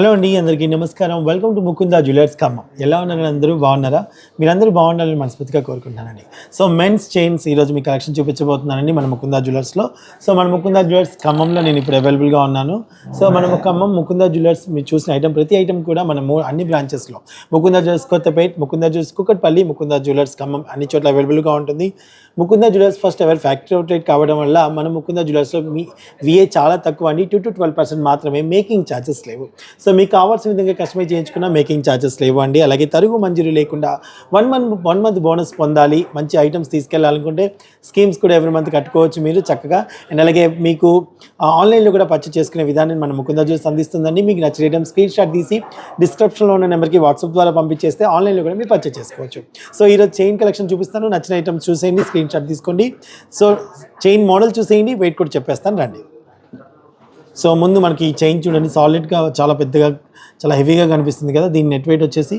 Hello అండి అందరికీ నమస్కారం. Welcome to Mukunda jewellers Khammam ఎలా ఉన్నారు అందరూ? బాగున్నారా? మీరందరూ బాగుండాలని మనస్ఫూర్తిగా కోరుకుంటున్నానండి. సో మెన్స్ చైన్స్ ఈరోజు మీ కలెక్షన్ చూపించబోతున్నానండి మన ముకుందా జ్యువెలర్స్లో సో మన ముకుందా జ్యువెలర్స్ ఖమ్మంలో నేను ఇప్పుడు అవైలబుల్గా ఉన్నాను. సో మనం ఖమ్మం ముకుందా జ్యువెలర్స్ మీరు చూసిన ఐటమ్ ప్రతి ఐటమ్ కూడా మన అన్ని బ్రాంచెస్లో Mukunda jewellers Kothapet Mukunda jewellers Kukatpally Mukunda jewellers Khammam అన్ని చోట్ల అవైలబుల్గా ఉంటుంది. Mukunda jewellers first ever factory outlet కావడం వల్ల మన ముకుందా జ్యువెలర్స్లో మీ విఏ చాలా తక్కువ అండి. టూ టు ట్వెల్వ్ పర్సెంట్ మాత్రమే మేకింగ్ ఛార్జెస్ లేవు. సో మీకు కావాల్సిన విధంగా కస్టమైజ్ చేయించుకున్న మేకింగ్ ఛార్జెస్ లేవండి. అలాగే తరుగు మంజూరు లేకుండా one month one month bonus పొందాలి. మంచి ఐటమ్స్ తీసుకెళ్ళాలనుకుంటే స్కీమ్స్ కూడా ఎవ్రీ మంత్ కట్టుకోవచ్చు మీరు చక్కగా. అండ్ అలాగే మీకు ఆన్లైన్లో కూడా పర్చేస్ చేసుకునే విధానం మన ముకుందా జ్యూస్ అందిస్తుందండి. మీకు నచ్చిన ఐటమ్ స్క్రీన్ షాట్ తీసి డిస్క్రిప్షన్లో ఉన్న నెంబర్కి వాట్సాప్ ద్వారా పంపించేస్తే ఆన్లైన్లో కూడా మీరు పర్చేస్ చేసుకోవచ్చు. సో ఈరోజు చైన్ కలెక్షన్ చూపిస్తాను. నచ్చిన ఐటమ్స్ చూసేయండి స్క్రీన్ షాట్ తీసుకోండి. సో చైన్ మోడల్ చూసేయండి వెయిట్ కూడా చెప్పేస్తాను. రండి. సో ముందు మనకి ఈ చైన్ చూడండి సాలిడ్గా చాలా పెద్దగా చాలా హెవీగా కనిపిస్తుంది కదా. దీని నెట్ వెయిట్ వచ్చేసి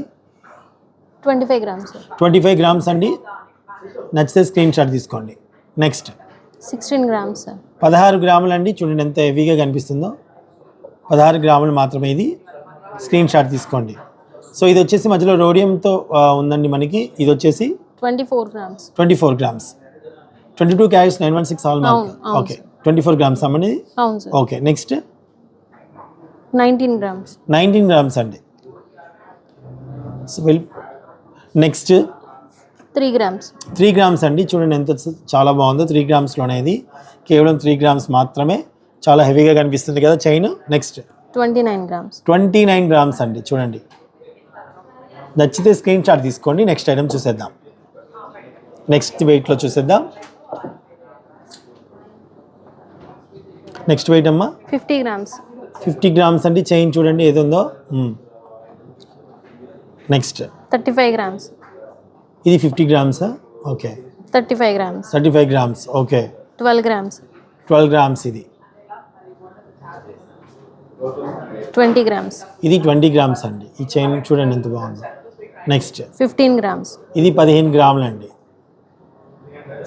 twenty five grams. Twenty five grams అండి. నచ్చితే స్క్రీన్ షాట్ తీసుకోండి. నెక్స్ట్ సిక్స్టీన్ గ్రామ్స్ పదహారు గ్రాములు అండి. చూడండి ఎంత హెవీగా కనిపిస్తుందో. పదహారు గ్రాములు మాత్రమే ఇది. స్క్రీన్ షాట్ తీసుకోండి. సో ఇది వచ్చేసి మధ్యలో రోడియంతో ఉందండి మనకి. ఇది వచ్చేసి twenty four grams. Twenty four grams. Twenty two carats nine one six all okay twenty four grams అమ్మని? అవును sir. Okay next? Nineteen grams. Nineteen grams అండి. Next three grams. Three grams అండి. చూడండి ఎంత చాలా బాగుందో త్రీ గ్రామ్స్లోనే ఇది కేవలం త్రీ గ్రామ్స్ మాత్రమే. చాలా హెవీగా కనిపిస్తుంది కదా chain. Next twenty nine grams. Twenty nine grams అండి. చూడండి. నచ్చితే స్క్రీన్ షాట్ తీసుకోండి. నెక్స్ట్ ఐటమ్ చూసేద్దాం. నెక్స్ట్ వెయిట్లో చూసేద్దాం. నెక్స్ట్ వెయిట్ అమ్మా? Fifty grams. ఫిఫ్టీ గ్రామ్స్ అండి. చైన్ చూడండి ఏది ఉందో నెక్స్ట్ థర్టీ ఫైవ్ గ్రామ్స్. ఇది fifty గ్రామ్సా? Okay thirty five grams. Thirty five grams. Okay twelve grams. Twelve grams ఇది. Twenty grams. ఇది ట్వంటీ గ్రామ్స్ అండి. ఈ చైన్ చూడండి ఎంత బాగుందో. Next fifteen grams. ఇది పదిహేను గ్రాములు అండి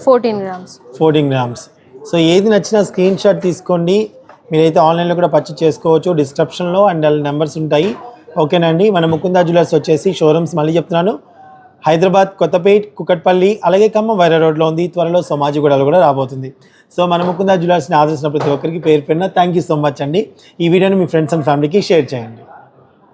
fourteen grams. Fourteen grams. So ఏది నచ్చినా స్క్రీన్ షాట్ తీసుకోండి. మీరైతే ఆన్లైన్లో కూడా పర్చేస్ చేసుకోవచ్చు. డిస్క్రిప్షన్లో అండ్ నెంబర్స్ ఉంటాయి. ఓకేనండి. మన ముకుందా జ్యువెలర్స్ వచ్చేసి షోరూమ్స్ మళ్ళీ చెప్తున్నాను. హైదరాబాద్ కొత్తపేట్ కుకట్పల్లి అలాగే ఖమ్మం వైరా రోడ్లో ఉంది. త్వరలో సమాజిగూడలో కూడా రాబోతుంది. సో మన ముకుందా జ్యువెలర్స్ని ఆదర్శించిన ప్రతి ఒక్కరికి పేరు పెరిన థ్యాంక్ యూ సో మచ్ అండి. ఈ వీడియోని మీ ఫ్రెండ్స్ అండ్ ఫ్యామిలీకి షేర్ చేయండి.